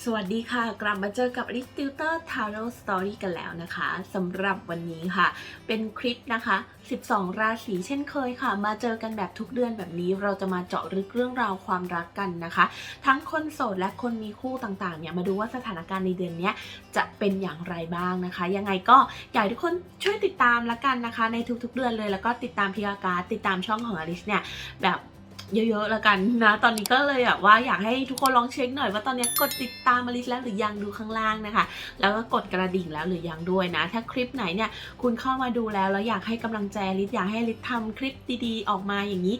สวัสดีค่ะ กลับมาเจอกับลิติวเตอร์ทาโรสตอรี่กันแล้วนะคะสำหรับวันนี้ค่ะ เป็นคลิปนะคะ 12 ราศีเช่นเคยค่ะ มาเจอกันแบบทุกเดือนแบบนี้ เราจะมาเจาะลึกเรื่องราวความรักกันนะคะ ทั้งคนโสดและคนมีคู่ต่างๆเนี่ยมาดูว่าสถานการณ์ในเดือนนี้จะเป็นอย่างไรบ้างนะคะ ยังไงก็อยากให้ทุกคนช่วยติดตามละกันนะคะ ในทุกๆเดือนเลยแล้วก็ติดตามพิกาการติดตามช่องของอลิสเนี่ยแบบ เยอะๆแล้วกันนะ ตอนนี้ก็เลยแบบว่าอยากให้ทุกคนลองเช็คหน่อยว่าตอนนี้กดติดตามมาลิสแล้วหรือยังดูข้างล่างนะคะ แล้วก็กดกระดิ่งแล้วหรือยังด้วยนะ ถ้าคลิปไหนเนี่ยคุณเข้ามาดูแล้วแล้วอยากให้กำลังใจลิสอยากให้ลิสทำคลิปดีๆ ออกมาอย่างนี้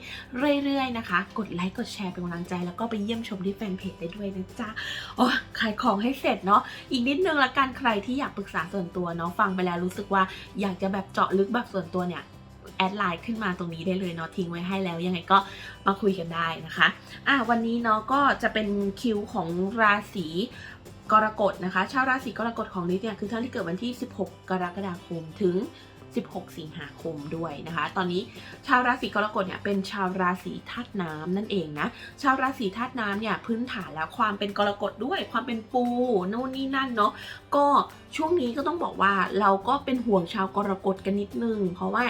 เรื่อยๆนะคะ กดไลค์กดแชร์เป็นกำลังใจแล้วก็ไปเยี่ยมชมที่แฟนเพจได้ด้วยนะจ๊ะโอ้ขายของให้เสร็จเนาะอีกนิดนึงละกันใครที่อยากปรึกษาส่วนตัวเนาะฟังไปแล้วรู้สึกว่าอยากจะแบบเจาะลึกแบบส่วนตัวเนี่ย แอดไลน์ขึ้นมาตรงนี้ได้เลยเนาะทิ้งไว้ให้แล้ว ยังไงก็มาคุยกันได้นะคะอะวันนี้เนาะก็จะเป็นคิวของราศีกรกฎนะคะ ชาวราศีกรกฎของนี้เนี่ยคือท่านที่เกิดวันที่ 16 กรกฎาคมถึง 16 สิงหาคมด้วยนะคะ ตอนนี้ชาวราศีกรกฎเนี่ยเป็นชาวราศีธาตุน้ำนั่นเองนะ ชาวราศีธาตุน้ำเนี่ยพื้นฐานแล้วความเป็นกรกฎด้วย ความเป็นปูนู่นนี่นั่นเนาะ ก็ช่วงนี้ก็ต้องบอกว่าเราก็เป็นห่วงชาวกรกฎกันนิดนึง เพราะว่า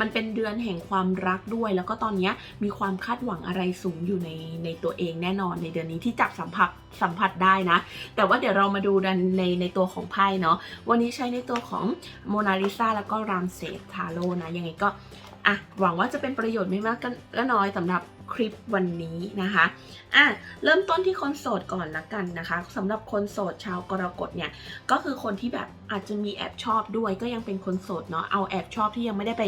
มันเป็นเดือนแห่งความรักด้วย แล้วก็ตอนนี้มีความคาดหวังอะไรสูงอยู่ในในตัวเองแน่นอนในเดือนนี้ที่จับสัมผัส สัมผัสได้นะ แต่ว่าเดี๋ยวเรามาดูกันในในตัวของไพ่เนาะวันนี้ใช้ในตัวของโมนาลิซาแล้วก็รามเซสทาโร่นะ ยังไงก็อะหวังว่าจะเป็นประโยชน์ไม่มากก็ก็น้อยสำหรับคลิปวันนี้นะคะอะเริ่มต้นที่คนโสดก่อนละกันนะคะสำหรับคนโสดชาวกรกฎเนี่ยก็คือคนที่แบบอาจจะมีแอบชอบด้วยก็ยังเป็นคนโสดเนาะเอาแอบชอบที่ยังไม่ได้ไป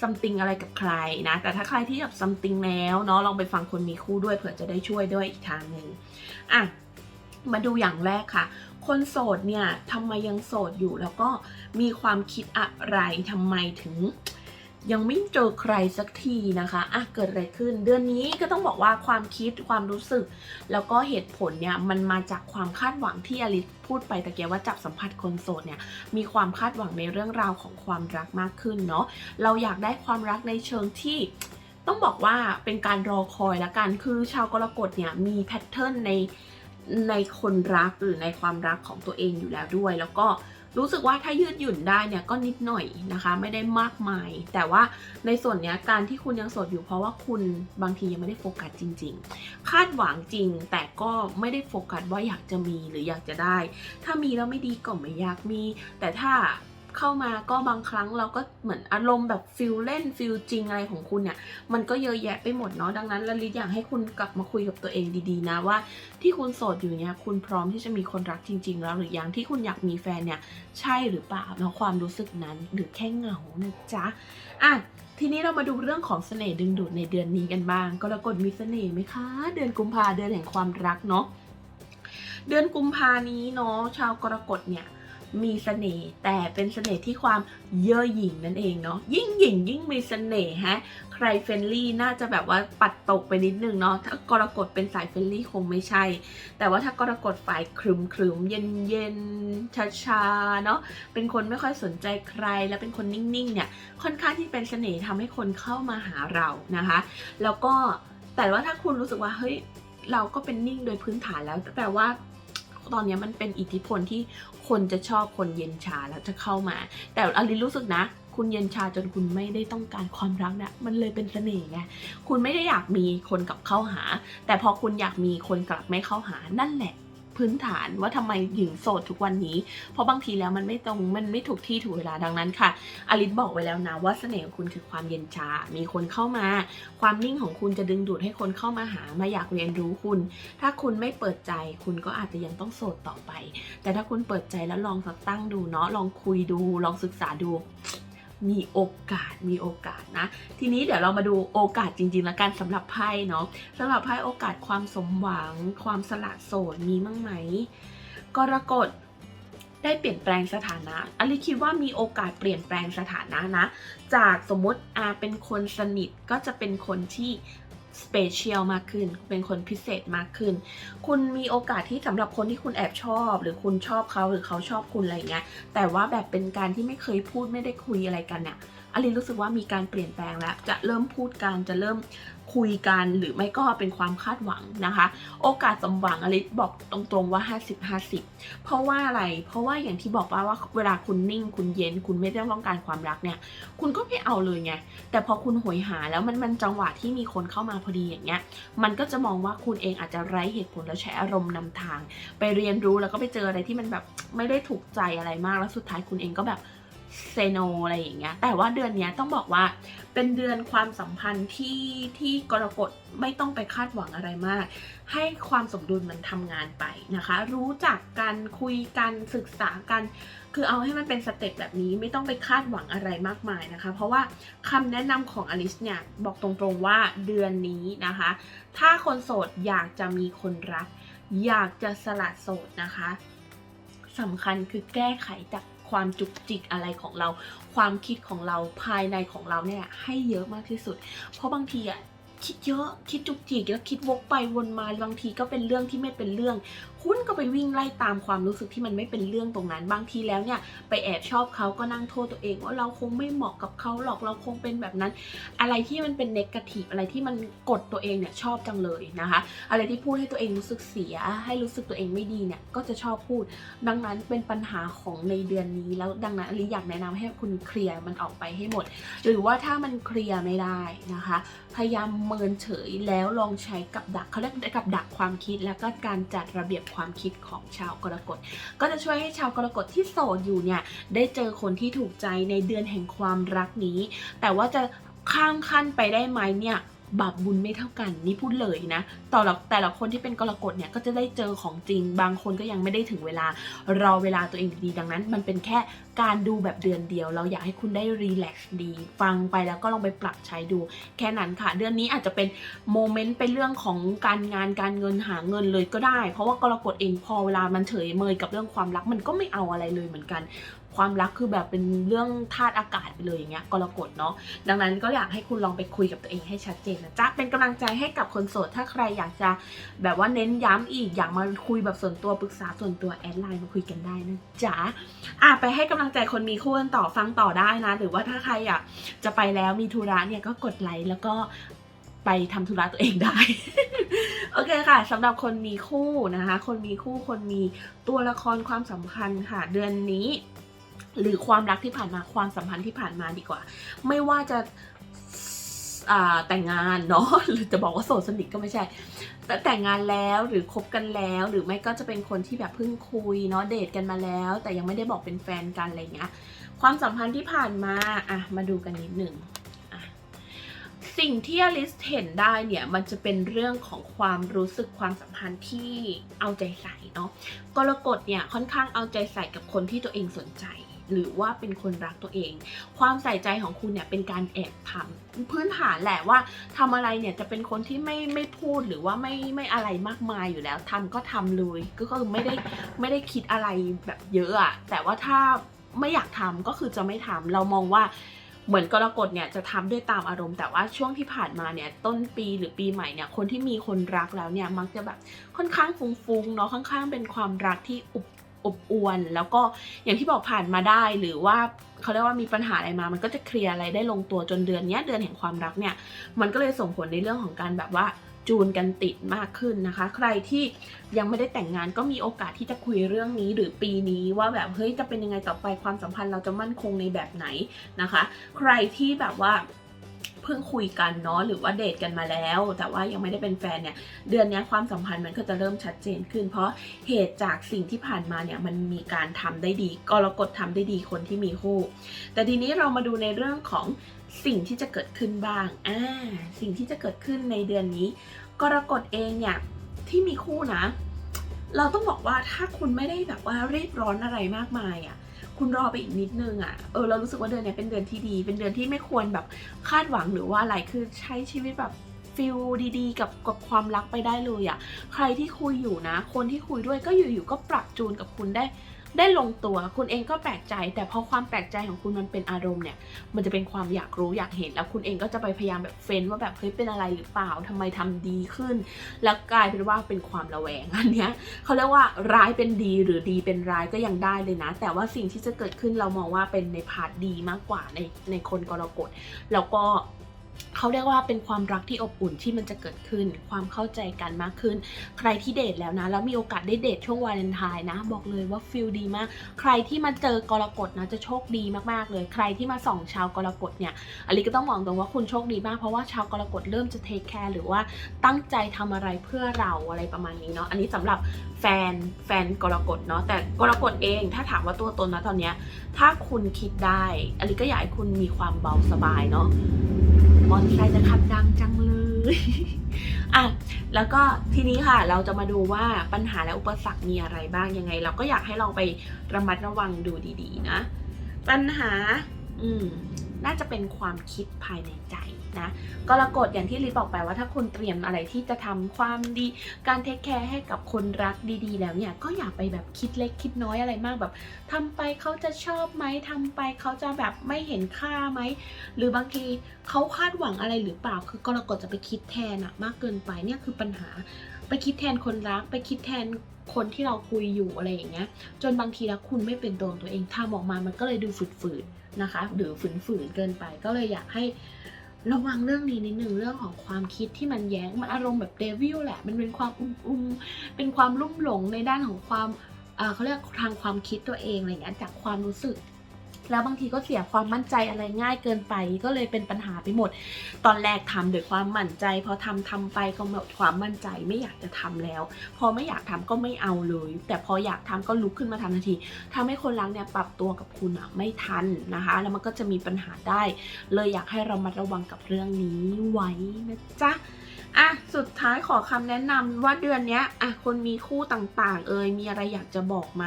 ซัมติงอะไรกับใครนะแต่ถ้าใครที่แบบซัมติงแล้วเนาะลองไปฟังคนมีคู่ด้วยเผื่อจะได้ช่วยด้วยอีกทางหนึ่งอะ มาดูอย่างแรกค่ะ คนโสดเนี่ยทำไมยังโสดอยู่แล้วก็มีความคิดอะไรทำไมถึงยังไม่เจอใครสักทีนะคะอะเกิดอะไรขึ้น เดือนนี้ก็ต้องบอกว่าความคิดความรู้สึก แล้วก็เหตุผลเนี่ยมันมาจากความคาดหวังที่อลิสพูดไปตะเกียว่าจับสัมผัสคนโสดเนี่ยมีความคาดหวังในเรื่องราวของความรักมากขึ้นเนาะ เราอยากได้ความรักในเชิงที่ต้องบอกว่าเป็นการรอคอยละกัน คือชาวกรกฎเนี่ยมีแพทเทิร์นใน ในคนรักหรือในความรักของตัวเองอยู่แล้วด้วย แล้วก็รู้สึกว่าถ้ายืดหยุ่นได้เนี่ยก็นิดหน่อยนะคะ ไม่ได้มากมาย แต่ว่าในส่วนเนี้ยการที่คุณยังโสดอยู่เพราะว่าคุณบางทียังไม่ได้โฟกัสจริง ๆ คาดหวังจริง แต่ก็ไม่ได้โฟกัสว่าอยากจะมีหรืออยากจะได้ ถ้ามีแล้วไม่ดีก็ไม่อยากมี แต่ถ้า เข้ามาก็บางครั้งเราก็เหมือนอารมณ์แบบฟิลเล่นฟิลจริงอะไรของคุณเนี่ย มันก็เยอะแยะไปหมดเนาะดังนั้นละลิอยากให้คุณกลับมาคุยกับตัวเองดีๆนะว่า ที่คุณโสดอยู่เนี่ยคุณพร้อมที่จะมีคนรักจริง ๆ แล้วหรือยังที่คุณอยากมีแฟนเนี่ยใช่หรือเปล่าเนาะความรู้สึกนั้นหรือแค่เหงานะจ๊ะอะทีนี้เรามาดูเรื่องของเสน่ห์ดึงดูดในเดือนนี้กันบ้างกรกฎมีเสน่ห์ไหมคะ เดือนกุมภาเดือนแห่งความรักเนาะเดือนกุมภานี้เนาะชาวกรกฎเนี่ย มีเสน่ห์แต่เป็นเสน่ห์ที่ความเย่อหยิ่งนั่นเองเนาะยิ่งหยิ่งยิ่งมีเสน่ห์ฮะใครเฟรนลี่น่าจะแบบว่าปัดตกไปนิดนึงเนาะถ้ากรกฎเป็นสายเฟรนลี่คงไม่ใช่ แต่ว่าถ้ากรกฎฝ่ายครึมครึมเย็นเย็นช้าช้าเนาะเป็นคนไม่ค่อยสนใจใคร และเป็นคนนิ่งๆเนี่ยค่อนข้างที่เป็นเสน่ห์ทำให้คนเข้ามาหาเรานะคะ แล้วก็แต่ว่าถ้าคุณรู้สึกว่าเฮ้ยเราก็เป็นนิ่งโดยพื้นฐานแล้วแปลว่า ตอนนี้มันเป็นอิทธิพลที่คนจะชอบคนเย็นชาแล้วจะเข้ามา แต่อลินรู้สึกนะ คุณเย็นชาจนคุณไม่ได้ต้องการความรักเนี่ยมันเลยเป็นเสน่ห์ไงคุณไม่ได้อยากมีคนกลับเข้าหา แต่พอคุณอยากมีคนกลับไม่เข้าหานั่นแหละ พื้นฐานว่าทำไมหญิงโสดทุกวันนี้ เพราะบางทีแล้วมันไม่ตรงมันไม่ถูกที่ถูกเวลาดังนั้นค่ะอลิสบอกไว้แล้วนะว่าเสน่ห์ของคุณคือความเย็นชา มีคนเข้ามา ความนิ่งของคุณจะดึงดูดให้คนเข้ามาหามาอยากเรียนรู้คุณ ถ้าคุณไม่เปิดใจ คุณก็อาจจะยังต้องโสดต่อไป แต่ถ้าคุณเปิดใจแล้วลองสักตั้งดูเนาะลองคุยดู ลองศึกษาดู มีโอกาสมีโอกาสนะ ทีนี้เดี๋ยวเรามาดูโอกาสจริงๆแล้วกันสำหรับไพ่เนาะสำหรับไพ่โอกาสความสมหวัง ความสละโสดมีมั้งไหมกรกฎได้เปลี่ยนแปลงสถานะอลิคิดว่ามีโอกาสเปลี่ยนแปลงสถานะนะ จากสมมติอาเป็นคนสนิทก็จะเป็นคนที่ สเปเชียลมากขึ้น เป็นคนพิเศษมากขึ้น คุณมีโอกาสที่สำหรับคนที่คุณแอบชอบ หรือคุณชอบเขาหรือเขาชอบคุณอะไรเงี้ย แต่ว่าแบบเป็นการที่ไม่เคยพูดไม่ได้คุยอะไรกันเนี่ยอลินรู้สึกว่ามีการเปลี่ยนแปลงแล้ว จะเริ่มพูดกัน จะเริ่ม คุยกันหรือไม่ก็เป็นความคาดหวังนะคะ โอกาสสมหวังอลิสบอกตรงๆว่า 50 50 เพราะว่าอะไร เพราะว่าอย่างที่บอกว่าว่าเวลาคุณนิ่งคุณเย็นคุณไม่ได้ต้องการความรักเนี่ย คุณก็ไม่เอาเลยไง แต่พอคุณหวยหาแล้วมันมันจังหวะที่มีคนเข้ามาพอดีอย่างเงี้ย มันก็จะมองว่าคุณเองอาจจะไร้เหตุผลแล้วใช้อารมณ์นำทาง ไปเรียนรู้แล้วก็ไปเจออะไรที่มันแบบไม่ได้ถูกใจอะไรมากแล้วสุดท้ายคุณเองก็แบบ เซโนอะไรอย่างเงี้ย แต่ว่าเดือนนี้ต้องบอกว่าเป็นเดือนความสัมพันธ์ที่ที่กรกฎไม่ต้องไปคาดหวังอะไรมาก ให้ความสมดุลมันทำงานไปนะคะ รู้จักกันคุยกันศึกษากัน คือเอาให้มันเป็นสเต็ปแบบนี้ไม่ต้องไปคาดหวังอะไรมากมายนะคะ เพราะว่าคำแนะนำของอลิสเนี่ยบอกตรงๆว่าเดือนนี้นะคะ ถ้าคนโสดอยากจะมีคนรัก อยากจะสละโสดนะคะสำคัญคือแก้ไขจาก ความจุกจิกอะไรของเรา ความคิดของเราภายในของเราเนี่ยให้เยอะมากที่สุด เพราะบางทีอะ คิดเยอะคิดจุกจิกแล้วคิดวกไปวนมาบางทีก็เป็นเรื่องที่ไม่เป็นเรื่อง คุณก็ไปวิ่งไล่ตามความรู้สึกที่มันไม่เป็นเรื่องตรงนั้น บางทีแล้วเนี่ยไปแอบชอบเขาก็นั่งโทษตัวเองว่าเราคงไม่เหมาะกับเขาหรอกเราคงเป็นแบบนั้น อะไรที่มันเป็นเนกาทีฟอะไรที่มันกดตัวเองเนี่ยชอบจังเลยนะคะ อะไรที่พูดให้ตัวเองรู้สึกเสีย ให้รู้สึกตัวเองไม่ดีเนี่ยก็จะชอบพูด ดังนั้นเป็นปัญหาของในเดือนนี้ แล้วดังนั้นอลิอยากแนะนำให้คุณเคลียร์มันออกไปให้หมด หรือว่าถ้ามันเคลียร์ไม่ได้นะคะ พยายามเมินเฉยแล้วลองใช้กับดักเขาเรียกกับดักความคิด แล้วก็การจัดระเบียบความคิดของชาวกรกฎ ก็จะช่วยให้ชาวกรกฎที่โสดอยู่เนี่ยได้เจอคนที่ถูกใจในเดือนแห่งความรักนี้ แต่ว่าจะข้ามขั้นไปได้ไหมเนี่ย บาปบุญไม่เท่ากันนี่พูดเลยนะต่อละแต่ละคนที่เป็นกรกฎเนี่ยก็จะได้เจอของจริง บางคนก็ยังไม่ได้ถึงเวลารอเวลาตัวเองดีดังนั้น มันเป็นแค่การดูแบบเดือนเดียว เราอยากให้คุณได้รีแลกซ์ดี ฟังไปแล้วก็ลองไปปรับใช้ดู แค่นั้นค่ะ เดือนนี้อาจจะเป็นโมเมนต์เป็นเรื่องของการงานการเงินหาเงินเลยก็ได้ เพราะว่ากรกฎเองพอเวลามันเฉยเมยกับเรื่องความรักมันก็ไม่เอาอะไรเลยเหมือนกัน ความรักคือแบบเป็นเรื่องธาตุอากาศไปเลยอย่างเงี้ยกรกฎเนาะดังนั้นก็อยากให้คุณลองไปคุยกับตัวเองให้ชัดเจนนะจ๊ะเป็นกำลังใจให้กับคนโสด ถ้าใครอยากจะแบบว่าเน้นย้ำอีกอยากมาคุยแบบส่วนตัวปรึกษาส่วนตัวแอดไลน์มาคุยกันได้นะจ๊ะอะไปให้กำลังใจคนมีคู่กันต่อฟังต่อได้นะ หรือว่าถ้าใครอยากจะไปแล้วมีธุระเนี่ยก็กดไลค์แล้วก็ไปทำธุระตัวเองได้ โอเคค่ะสำหรับคนมีคู่นะคะ คนมีคู่คนมีตัวละครความสัมพันธ์ค่ะ เดือนนี้ หรือความรักที่ผ่านมาความสัมพันธ์ที่ผ่านมาดีกว่า ไม่ว่าจะาแต่งงานเนาะหรือจะบอกว่าโสดสนิทก็ไม่ใช่ แต่แต่งงานแล้วหรือคบกันแล้ว หรือไม่ก็จะเป็นคนที่แบบเพิ่งคุยเนาะเดทกันมาแล้ว แต่ยังไม่ได้บอกเป็นแฟนกันอะไรเงี้ยความสัมพันธ์ที่ผ่านมาอะมาดูกันนิดหนึ่งอะสิ่งที่อลิสเห็นได้เนี่ยมันจะเป็นเรื่องของความรู้สึกความสัมพันธ์ที่เอาใจใส่เนาะกรกฎเนี่ยค่อนข้างเอาใจใส่กับคนที่ตัวเองสนใจ หรือว่าเป็นคนรักตัวเอง ความใส่ใจของคุณเนี่ยเป็นการแอบทำพื้นฐานแหละว่าทำอะไรเนี่ยจะเป็นคนที่ไม่ไม่พูดหรือว่าไม่ไม่อะไรมากมายอยู่แล้วทำก็ทำเลยก็คือไม่ได้ไม่ได้คิดอะไรแบบเยอะอะแต่ว่าถ้าไม่อยากทำก็คือจะไม่ทำเรามองว่าเหมือนกรกฎเนี่ยจะทำด้วยตามอารมณ์แต่ว่าช่วงที่ผ่านมาเนี่ยต้นปีหรือปีใหม่เนี่ยคนที่มีคนรักแล้วเนี่ยมักจะแบบค่อนข้างฟุ้งๆเนาะค่อนข้างเป็นความรักที่อุบ อบอวน แล้วก็อย่างที่บอกผ่านมาได้หรือว่าเขาเรียกว่ามีปัญหาอะไรมา มันก็จะเคลียร์อะไรได้ลงตัวจนเดือนนี้เดือนแห่งความรักเนี่ย มันก็เลยส่งผลในเรื่องของการแบบว่าจูนกันติดมากขึ้นนะคะ ใครที่ยังไม่ได้แต่งงานก็มีโอกาสที่จะคุยเรื่องนี้หรือปีนี้ว่าแบบเฮ้ยจะเป็นยังไงต่อไปความสัมพันธ์เราจะมั่นคงในแบบไหนนะคะ ใครที่แบบว่า พิ่งคุยกันเนาะหรือว่าเดทกันมาแล้ว แต่ว่ายังไม่ได้เป็นแฟนเนี่ยเดือนนี้ความสัมพันธ์มันก็จะเริ่มชัดเจนขึ้น เพราะเหตุจากสิ่งที่ผ่านมาเนี่ยมันมีการทำได้ดีกรกฎทำได้ดีคนที่มีคู่ แต่ทีนี้เรามาดูในเรื่องของสิ่งที่จะเกิดขึ้นบ้างอ่าสิ่งที่จะเกิดขึ้นในเดือนนี้ กรกฎเองเนี่ยที่มีคู่นะ เราต้องบอกว่าถ้าคุณไม่ได้แบบว่ารีบร้อนอะไรมากมายอะ่ะ คุณรอไปอีกนิดนึงอะ่ะ เออเรารู้สึกว่าเดือนเนี้ยเป็นเดือนที่ดี เป็นเดือนที่ไม่ควรแบบคาดหวังหรือว่าอะไร คือใช้ชีวิตแบบฟิลดีๆ กับกับความรักไปได้เลยอะ่ะ ใครที่คุยอยู่นะ คนที่คุยด้วยก็อยู่ๆก็ปรับจูนกับคุณได้ ได้ลงตัวคุณเองก็แปลกใจ แต่พอความแปลกใจของคุณมันเป็นอารมณ์เนี่ยมันจะเป็นความอยากรู้อยากเห็น แล้วคุณเองก็จะไปพยายามแบบเฟ้นว่าแบบเฮ้ยเป็นอะไรหรือเปล่าทำไมทำดีขึ้น แล้วกลายเป็นว่าเป็นความระแวงอันเนี้ยเขาเรียกว่าร้ายเป็นดีหรือดีเป็นร้ายก็ยังได้เลยนะ แต่ว่าสิ่งที่จะเกิดขึ้นเรามองว่าเป็นในพาร์ทดีมากกว่าในในคนกรกฎแล้วก็ เขาเรียกว่าเป็นความรักที่อบอุ่นที่มันจะเกิดขึ้น ความเข้าใจกันมากขึ้น ใครที่เดทแล้วนะ แล้วมีโอกาสได้เดทช่วงวาเลนไทน์นะ บอกเลยว่าฟิลดีมาก ใครที่มาเจอกรกฎนะจะโชคดีมากๆเลย ใครที่มาส่องชาวกรกฎเนี่ยอลิก็ต้องมองตรงว่าคุณโชคดีมากเพราะว่าชาวกรกฎเริ่มจะเทคแคร์หรือว่าตั้งใจทำอะไรเพื่อเราอะไรประมาณนี้เนาะอันนี้สำหรับแฟนแฟนกรกฎเนาะแต่กรกฎเองถ้าถามว่าตัวตนนะตอนเนี้ยถ้าคุณคิดได้อลิก็อยากให้คุณมีความเบาสบายเนาะ มอเตอร์ไซค์จะขับดังจังเลยอะแล้วก็ทีนี้ค่ะเราจะมาดูว่าปัญหาและอุปสรรคมีอะไรบ้างยังไง เราก็อยากให้ลองไประมัดระวังดูดีๆนะ ปัญหา อืม น่าจะเป็นความคิดภายในใจนะกรกฎอย่างที่ลิบอกไปว่าถ้าคุณเตรียมอะไรที่จะทำความดี การเทคแคร์ให้กับคนรักดีๆ แล้วเนี่ยก็อย่าไปแบบคิดเล็กคิดน้อยอะไรมากแบบทำไปเขาจะชอบไหมทำไปเขาจะแบบไม่เห็นค่าไหมหรือบางทีเขาคาดหวังอะไรหรือเปล่า คือกรกฎจะไปคิดแทนอะมากเกินไปเนี่ยคือปัญหา ไปคิดแทนคนรักไปคิดแทน คนที่เราคุยอยู่อะไรอย่างเงี้ย จนบางทีแล้วคุณไม่เป็นตัวของตัวเองทำออกมามันก็เลยดูฝืดๆนะคะ หรือฝืนๆเกินไป ก็เลยอยากให้ระวังเรื่องนี้นิดนึงเรื่องของความคิดที่มันแย้งมันอารมณ์แบบเดวิลแหละ มันเป็นความอุ้มๆเป็นความลุ่มหลงในด้านของความเขาเรียกทางความคิดตัวเองอะไรเงี้ยจากความรู้สึก แล้วบางทีก็เสียความมั่นใจอะไรง่ายเกินไป ก็เลยเป็นปัญหาไปหมด ตอนแรกทำด้วยความมั่นใจ พอทำทำไปก็หมดความมั่นใจไม่อยากจะทำแล้ว พอไม่อยากทำก็ไม่เอาเลย แต่พออยากทำก็ลุกขึ้นมาทำทันทีทำให้คนรักเนี่ยปรับตัวกับคุณอะไม่ทันนะคะ แล้วมันก็จะมีปัญหาได้ เลยอยากให้เรามาระวังกับเรื่องนี้ไว้นะจ๊ะอะสุดท้ายขอคำแนะนำว่าเดือนนี้อะคนมีคู่ต่างๆ เอ่ยมีอะไรอยากจะบอกไหม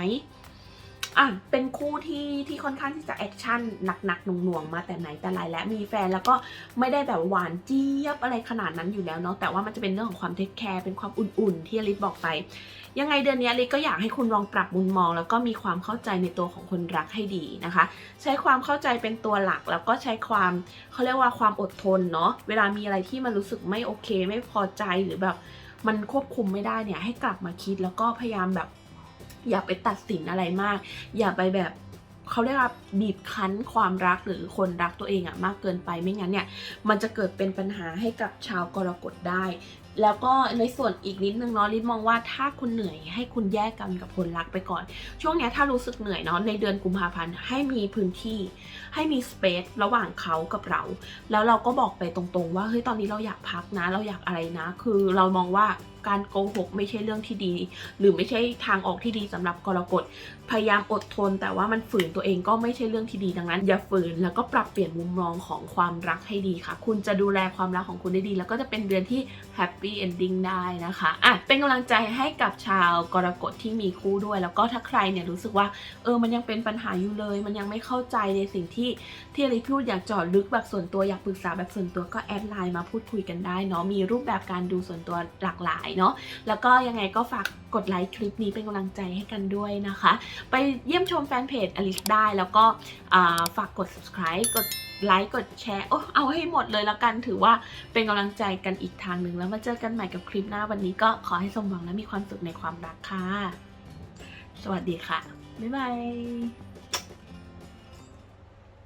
อะเป็นคู่ที่ที่ค่อนข้างที่จะแอคชั่นหนักๆหน่วงๆมาแต่ไหนแต่ไรและมีแฟนแล้วก็ไม่ได้แบบหวานเจี๊ยบอะไรขนาดนั้นอยู่แล้วเนาะแต่ว่ามันจะเป็นเรื่องของความเทคแคร์เป็นความอุ่นๆ ที่ลิสบอกไป ยังไงเดือนนี้ลิสก็อยากให้คุณลองปรับมุมมอง แล้วก็มีความเข้าใจในตัวของคนรักให้ดีนะคะ ใช้ความเข้าใจเป็นตัวหลักแล้วก็ใช้ความเขาเรียกว่าความอดทนเนาะเวลามีอะไรที่มันรู้สึกไม่โอเค ไม่พอใจหรือแบบมันควบคุมไม่ได้เนี่ยให้กลับมาคิดแล้วก็พยายามแบบ อย่าไปตัดสินอะไรมาก อย่าไปแบบเขาเรียกว่าบีบคั้นความรักหรือคนรักตัวเองอะมากเกินไปไม่งั้นเนี่ยมันจะเกิดเป็นปัญหาให้กับชาวกรกฎได้ แล้วก็ในส่วนอีกนิดนึงเนาะลิศมองว่าถ้าคุณเหนื่อยให้คุณแยกกันกับคนรักไปก่อน ช่วงเนี้ยถ้ารู้สึกเหนื่อยเนาะในเดือนกุมภาพันธ์ให้มีพื้นที่ ให้มีสเปซระหว่างเขากับเรา แล้วเราก็บอกไปตรงๆ ว่าเฮ้ยตอนนี้เราอยากพักนะ เราอยากอะไรนะ คือเรามองว่า การโกหกไม่ใช่เรื่องที่ดี หรือไม่ใช่ทางออกที่ดีสำหรับกรกฎพยายามอดทน แต่ว่ามันฝืนตัวเองก็ไม่ใช่เรื่องที่ดีดังนั้น อย่าฝืนแล้วก็ปรับเปลี่ยนมุมมองของความรักให้ดีค่ะ คุณจะดูแลความรักของคุณได้ดี แล้วก็จะเป็นเดือนที่แฮปปี้เอนดิ้งได้นะคะอะเป็นกำลังใจให้กับชาวกรกฎที่มีคู่ด้วย แล้วก็ถ้าใครเนี่ยรู้สึกว่าเออมันยังเป็นปัญหาอยู่เลย มันยังไม่เข้าใจในสิ่งที่ที่อลิพูดอยากเจอดลึกแบบส่วนตัวอยากปรึกษาแบบส่วนตัวก็แอดไลน์มาพูดคุยกันได้เนาะมีรูปแบบการดูส่วนตัวหลากหลายเนาะแล้วก็ยังไงก็ฝากกดไลค์คลิปนี้เป็นกำลังใจให้กันด้วยนะคะ ไปเยี่ยมชมแฟนเพจอลิสได้แล้วก็ฝากกด subscribe กดไลค์กดแชร์โอ้เอาให้หมดเลยแล้วกันถือว่าเป็นกำลังใจกันอีกทางหนึ่งแล้วมาเจอกันใหม่กับคลิปหน้าวันนี้ก็ขอให้สมหวังและมีความสุขในความรักค่ะ สวัสดีค่ะ บ๊ายบาย